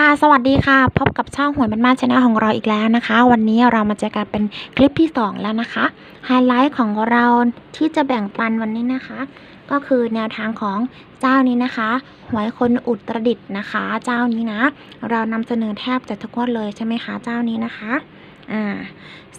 ค่ะสวัสดีค่ะพบกับช่องหวยมันมาชนะของเราอีกแล้วนะคะ วันนี้เรามาเจอกันเป็นคลิปที่ 2 แล้วนะคะไฮไลท์ของเราที่จะแบ่งปันวันนี้นะคะ ก็คือแนวทางของเจ้านี้นะคะหวยคนอุตรดิตนะคะ เจ้านี้นะ เรานำเสนอแทบจะทุกงวดเลยใช่ไหมคะเจ้านี้นะคะ อ่า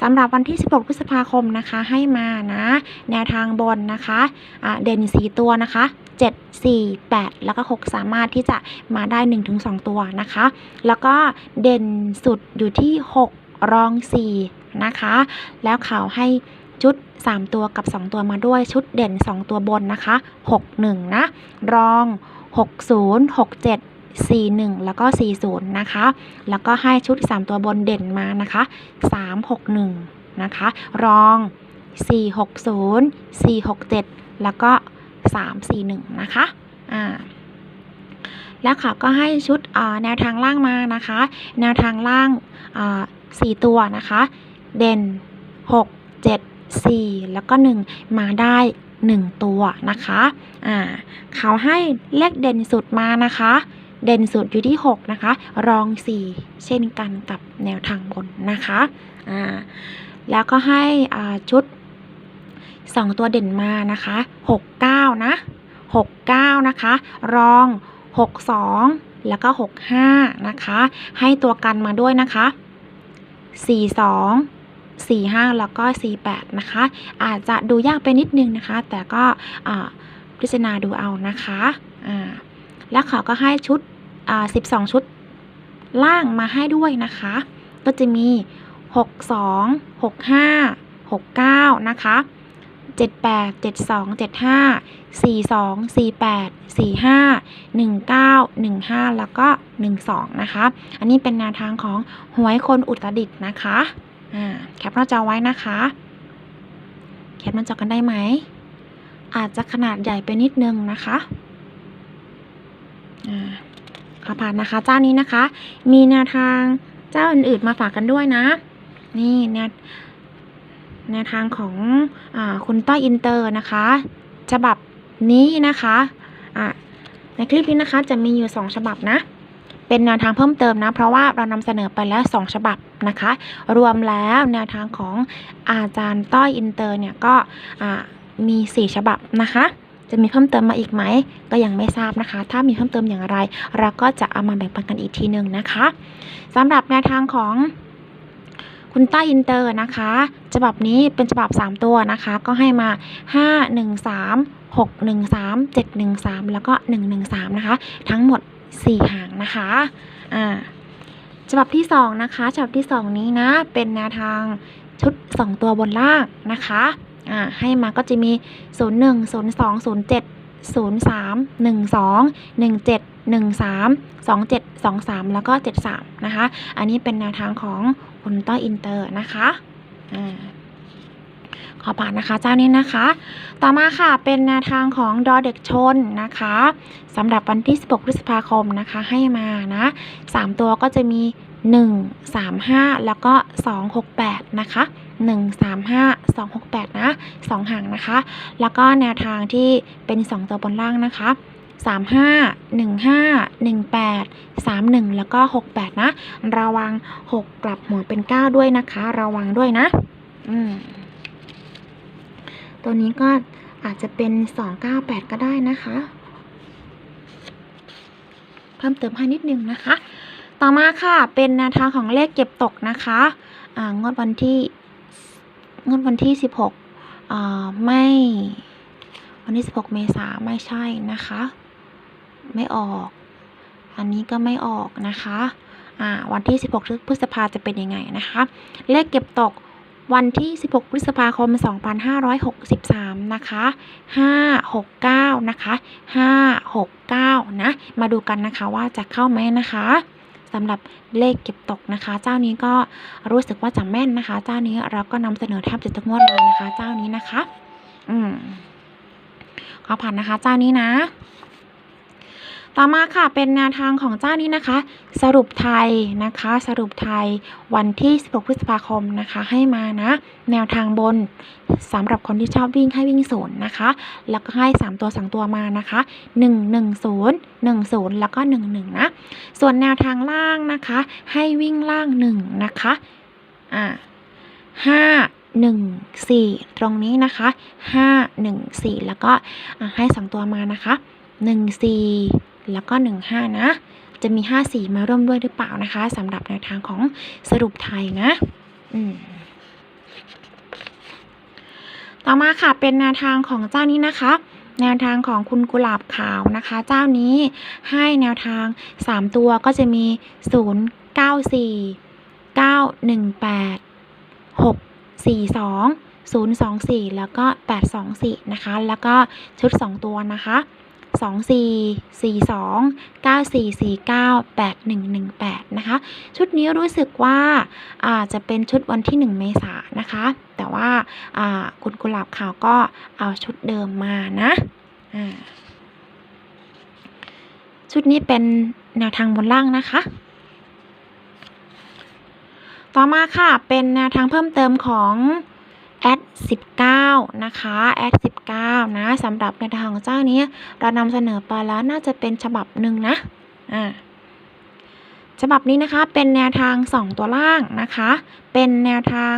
สำหรับวันที่ 16 พฤษภาคมนะคะให้มานะ แนวทางบนนะคะอ่าเด่น 4 ตัวนะคะ 7 4 8 แล้วก็ 6 สามารถที่จะมาได้ 1-2 ตัวนะคะ แล้วก็เด่นสุดอยู่ที่ 6 รอง 4 นะคะ แล้วเขาวให้ชุด 3 ตัวกับ 2 ตัวมาด้วยชุดเด่น 2 ตัวบนนะคะ 6 1 นะ รอง 60 67 41 แล้วก็ 40 นะคะ แล้วก็ให้ชุด 3 ตัวบนเด่นมานะคะ 361 นะคะ รอง 460 467 แล้วก็ 341 นะคะ อ่าแล้วเขาก็ให้ชุดแนวทางล่างมานะคะ แนวทางล่างสี่ตัวนะคะ เด่น 6 7 4 แล้วก็ 1 มาได้ 1 ตัวนะคะอ่าเขาให้เลขเด่นสุดมานะคะ เด่นสุดอยู่ที่ 6 นะคะ รอง 4 เช่นกันกับแนวทางบนนะคะอ่าแล้วก็ให้อ่าชุด 2 ตัวเด่นมานะคะ 69 นะ 69 นะคะ รอง 62 แล้วก็ 65 นะคะ ให้ตัวกันมาด้วยนะคะ 42 45 แล้วก็ 48 นะคะ อาจจะดูยากไปนิดนึงนะคะ แต่ก็พิจารณาดูเอานะคะ แล้วเขาก็ให้ชุด12ชุดล่างมาให้ด้วยนะคะ ก็จะมี 62 65 69 นะคะเจ็ดแปดเจ็ดสองเจ็ดห้าสี่สองสี่แปดสี่ห้าหนึ่งเก้าหนึ่งห้าแล้วก็หนึ่งสองนะคะ อันนี้เป็นแนวทางของหวยคนอุตรดิตถ์นะคะ อ่า แคปหน้าจอไว้นะคะ แคปหน้าจอกันได้ไหม อาจจะขนาดใหญ่ไปนิดนึงนะคะ ขอผ่านนะคะ เจ้านี้นะคะ มีแนวทางเจ้าอื่นๆมาฝากกันด้วยนะ นี่แนวแนวทางของอคุณต้อยอินเตอร์นะคะฉบับนี้นะคะะในคลิปนี้นะคะจะมีอยู่ 2 ฉบับนะ เป็นแนวทางเพิ่มเติมนะ เพราะว่าเรานำเสนอไปแล้ว 2 ฉบับนะคะ รวมแล้วแนวทางของอาจารย์ต้อยอินเตอร์เนี่ยก็มี 4 ฉบับนะคะ จะมีเพิ่มเติมมาอีกไหม ก็ยังไม่ทราบนะคะ ถ้ามีเพิ่มเติมอย่างไร เราก็จะเอามาแบ่งปันกันอีกทีหนึ่งนะคะสำหรับแนวทางของคุณต้าอินเตอร์นะคะ ฉบับนี้เป็นฉบับ 3 ตัวนะคะ ก็ให้มา 5 1 3 6 1 3 7 1 3 แล้วก็ 1 1 3 นะคะ ทั้งหมด 4 หางนะคะอ่าฉบับที่ 2 นะคะ ฉบับที่ 2 นี้นะ เป็นแนวทางชุด 2 ตัวบนล่างนะคะ อ่าให้มาก็จะมี 0 1 0 2 0 7 0 3 1 2 1 7 1 3 2 7 2 3 แล้วก็ 7 3 นะคะ อันนี้เป็นแนวทางของคุณต้ออินเตอร์นะคะอขอผ่านนะคะเจ้านี้นะคะ ต่อมาค่ะเป็นแนวทางของดอเด็กชนนะคะสำหรับวันที่ 16 พฤษภาคมนะคะให้มานะ 3 ตัวก็จะมี 1 3 5 แล้วก็ 2 6 8 นะคะ 1 3 5 2 6 8 นะ 2 ห่างนะคะ แล้วก็แนวทางที่เป็น 2 ตัวบนล่างนะคะสามห้าหนึ่งห้าหนึ่งแปดสามหนึ่งแล้วก็หกแปดนะ ระวังหกกลับหัวเป็นเก้าด้วยนะคะ ระวังด้วยนะ อืม ตัวนี้ก็อาจจะเป็นสองเก้าแปดก็ได้นะคะ เพิ่มเติมให้นิดนึงนะคะ ต่อมาค่ะเป็นแนวทางของเลขเก็บตกนะคะ งวดวันที่ งวดวันที่สิบหกอ่าไม่วันที่สิบหกเมษาไม่ใช่นะคะ ไม่ออก อันนี้ก็ไม่ออกนะคะอ่าวันที่ 16 พฤษภาจะเป็นยังไงนะคะ เลขเก็บตกวันที่ 16 พฤษภาคม 2563 นะคะ 569 นะคะ 569 นะ มาดูกันนะคะว่าจะเข้าไหมนะคะ สำหรับเลขเก็บตกนะคะ เจ้านี้ก็รู้สึกว่าจะแม่นนะคะ เจ้านี้เราก็นำเสนอแทบจะทุกงวดเลยนะคะ เจ้านี้นะคะ อืมขอผ่านนะคะ เจ้านี้นะ ต่อมาค่ะเป็นแนวทางของเจ้านี้นะคะ สรุปไทยนะคะ สรุปไทยวันที่ 16 พฤษภาคมนะคะ ให้มานะ แนวทางบนสำหรับคนที่ชอบวิ่งให้วิ่งศูนย์นะคะ แล้วก็ให้ 3 ตัว 2 ตัวมานะคะ 1 1 0 1 0 แล้วก็ 1 1 นะ ส่วนแนวทางล่างนะคะ ให้วิ่งล่าง 1 นะคะอ่าห้าหนึ่งสี่ตรงนี้นะคะห้าหนึ่งสี่แล้วก็ให้สองตัวมานะคะหนึ่งสี่ แล้วก็หนึ่งห้านะ จะมีห้าสี่มาร่วมด้วยหรือเปล่านะคะสำหรับแนวทางของสรุปไทยนะอืมต่อมาค่ะเป็นแนวทางของเจ้านี้นะคะ แนวทางของคุณกุหลาบขาวนะคะ เจ้านี้ให้แนวทาง 3 ตัวก็จะมี 0 9 4 9 1 8 6 4 2 0 2 4 แล้วก็ 8 2 4 นะคะ แล้วก็ชุด 2 ตัวนะคะ 2 4 4 2 9 4 4 9 8 1 1 8 นะคะ ชุดนี้รู้สึกว่าอาจจะเป็นชุดวันที่ 1 เมษายนนะคะ แต่ว่าาคุณกุหลาบขาวก็เอาชุดเดิมมานะชุดนี้เป็นแนวทางบนล่างนะคะ ต่อมาค่ะเป็นแนวทางเพิ่มเติมของ แอด19 นะคะแอด19 นะสำหรับแนวทางของเจ้านี้ เรานำเสนอไปแล้วน่าจะเป็นฉบับหนึ่งนะอ่าฉบับนี้นะคะเป็นแนวทาง 2 ตัวล่างนะคะ เป็นแนวทาง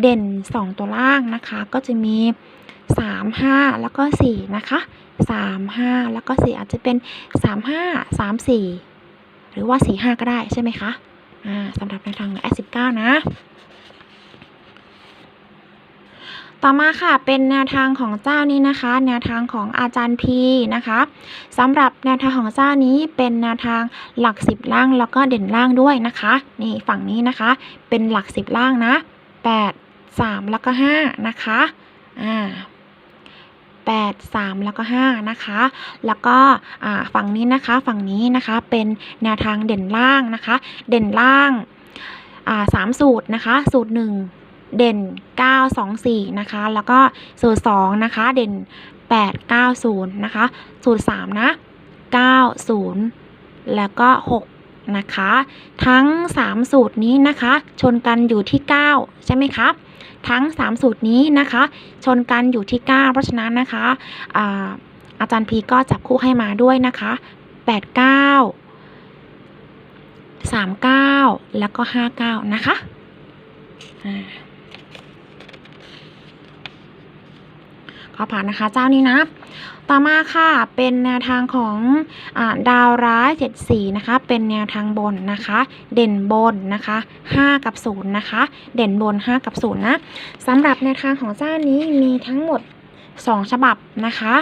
เด่น 2 ตัวล่างนะคะ ก็จะมี 3 5 แล้วก็ 4 นะคะ 3 5 แล้วก็ 4 อาจจะเป็น 3 5 3 4 หรือว่า 4 5 ก็ได้ใช่ไหมคะอ่าสำหรับแนวทางแอด19 นะ ต่อมาค่ะเป็นแนวทางของเจ้านี้นะคะ แนวทางของอาจารย์พีนะคะสำหรับแนวทางของเจ้านี้เป็นแนวทางหลักสิบล่างแล้วก็เด่นล่างด้วยนะคะ นี่ฝั่งนี้นะคะ เป็นหลักสิบล่างนะแปดสามแล้วก็ห้านะคะอ่าแปดสามแล้วก็ห้านะคะ แล้วก็อ่าฝั่งนี้นะคะ ฝั่งนี้นะคะเป็นแนวทางเด่นล่างนะคะ เด่นล่างอ่าสามสูตรนะคะ สูตรหนึ่ง เด่น 9 2 4 นะคะ แล้วก็สูตร 2 นะคะ เด่น 8 9 0 นะคะ สูตร 3 นะ 9 0 แล้วก็ 6 นะคะ ทั้ง 3 สูตรนี้นะคะ ชนกันอยู่ที่ 9 ใช่ไหมคะ ทั้ง 3 สูตรนี้นะคะ ชนกันอยู่ที่ 9 เพราะฉะนั้นนะคะอาอาจารย์พีก็จับคู่ให้มาด้วยนะคะ 8 9 3 9 แล้วก็ 5 9 นะคะอ่า ขอผ่านนะคะเจ้านี้นะ ต่อมาค่ะเป็นแนวทางของอดาวร้ายเจ็ดสีนะคะ เป็นแนวทางบนนะคะ เด่นบนนะคะ5กับ0นะคะ เด่นบน 5 กับ0นะสำหรับแนวทางของเจ้านี้มีทั้งหมด 2 ฉบับนะคะ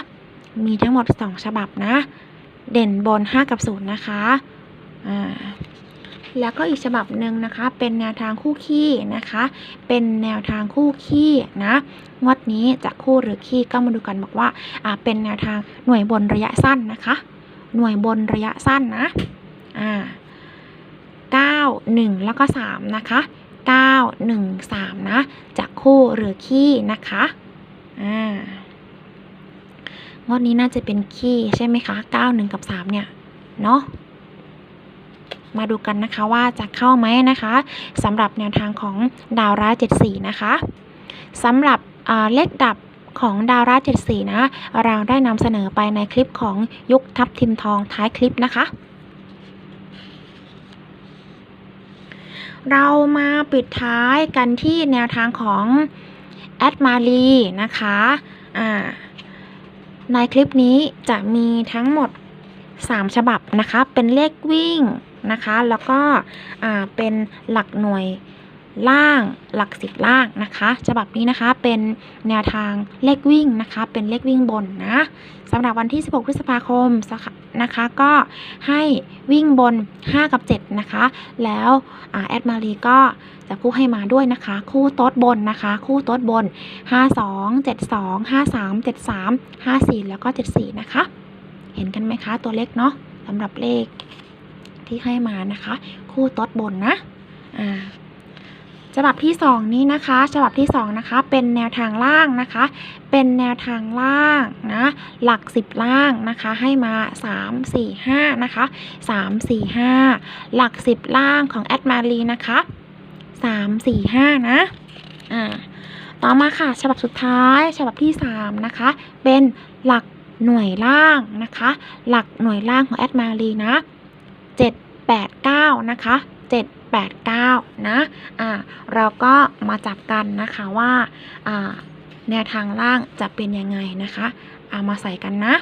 มีทั้งหมด 2 ฉบับนะ เด่นบน 5 กับ0นะคะอ่า แล้วก็อีกฉบับหนึ่งนะคะ เป็นแนวทางคู่ขี้นะคะ เป็นแนวทางคู่ขี้นะงวดนี้จะคู่หรือขี้ก็มาดูกันบอกว่าอ่าเป็นแนวทางหน่วยบนระยะสั้นนะคะ หน่วยบนระยะสั้นนะอ่าเก้าหนึ่งแล้วก็สามนะคะเก้าหนึ่งสามนะจะคู่หรือขี้นะคะอ่างวดนี้น่าจะเป็นขี้ใช่ไหมคะเก้าหนึ่งกับสามเนี่ยเนาะ มาดูกันนะคะว่าจะเข้าไหมนะคะสำหรับแนวทางของดาวร้าเจ็สีนะคะสำหรับเลขดับของดาวร้าเจ็สีนะ เราได้นำเสนอไปในคลิปของยุคทับทิมทองท้ายคลิปนะคะ เรามาปิดท้ายกันที่แนวทางของแอดมารีนะคะในคลิปนี้จะมีทั้งหมด 3 ฉบับนะคะ เป็นเลขวิ่ง นะคะ แล้วก็เป็นหลักหน่วยล่างหลักสิบล่างนะคะฉบับนี้นะคะเป็นแนวทางเลขวิ่งนะคะ เป็นเลขวิ่งบนนะสำหรับวันที่ 16 พฤษภาคมนะคะก็ให้วิ่งบน 5 กับ 7 นะคะ แล้วอแอดมารีก็จะคู่ให้มาด้วยนะคะ คู่โต๊ดบนนะคะ คู่โต๊ดบน 52 72 53 73 54 แล้วก็ 74 นะคะ เห็นกันไหมคะตัวเลขเนาะสำหรับเลข ที่ให้มานะคะ คู่ต๊ดบนนะอ่าฉบับที่สองนี้นะคะ ฉบับที่สองนะคะ เป็นแนวทางล่างนะคะ เป็นแนวทางล่างนะ หลักสิบล่างนะคะ ให้มา 3 4 5 นะคะ 3 4 5 หลักสิบล่างของแอดมารีนะคะ 3 4 5 นะ อ่า ต่อมาค่ะ ฉบับสุดท้าย ฉบับที่สามนะคะ เป็นหลักหน่วยล่างนะคะ หลักหน่วยล่างของแอดมารีนะ 7 8 9 นะคะ 7 8 9 นะ อ่า เราก็มาจับกันนะคะว่า อ่า แนวทางล่างจะเป็นยังไงนะคะ เอามาใส่กันนะ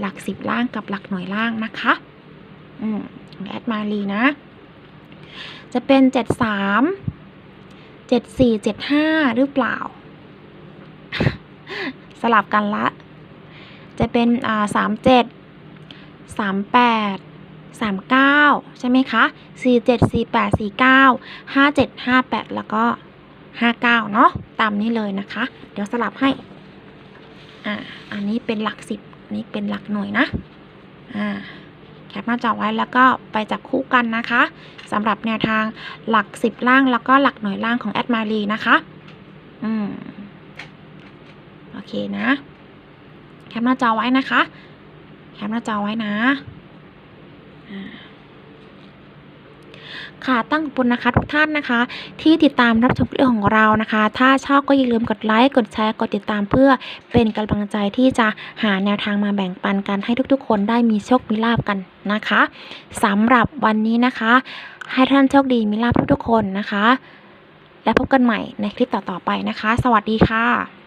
หลักสิบล่างกับหลักหน่วยล่างนะคะ อืมแอดมารีนะ จะเป็น 7 3 7 4 7 5 หรือเปล่า สลับกันละ จะเป็น อ่า 3 7 39 ใช่ไหมคะ 4 7 4 8 4 9 5 7 5 8 แล้วก็ 59 เนาะตามนี้เลยนะคะ เดี๋ยวสลับให้ อ่า อันนี้เป็นหลักสิบอันนี้เป็นหลักหน่วยนะ อ่าแคปหน้าจอไว้แล้วก็ไปจับคู่กันนะคะสำหรับแนวทางหลักสิบล่างแล้วก็หลักหน่วยล่างของแอดมารีนะคะ อืม โอเคนะ แคปหน้าจอไว้นะคะ แคปหน้าจอไว้นะ ค่ะตั้งขอบคุณนะคะทุกท่านนะคะ ที่ติดตามรับชมคลิปของเรานะคะ ถ้าชอบก็อย่าลืมกดไลค์กดแชร์กดติดตามเพื่อเป็นกำลังใจที่จะหาแนวทางมาแบ่งปันกันให้ทุกๆ คนได้มีโชคมีลาบกันนะคะสำหรับวันนี้นะคะ ให้ท่านโชคดีมีลาบทุกๆคนนะคะ และพบกันใหม่ในคลิปต่อๆไปนะคะ สวัสดีค่ะ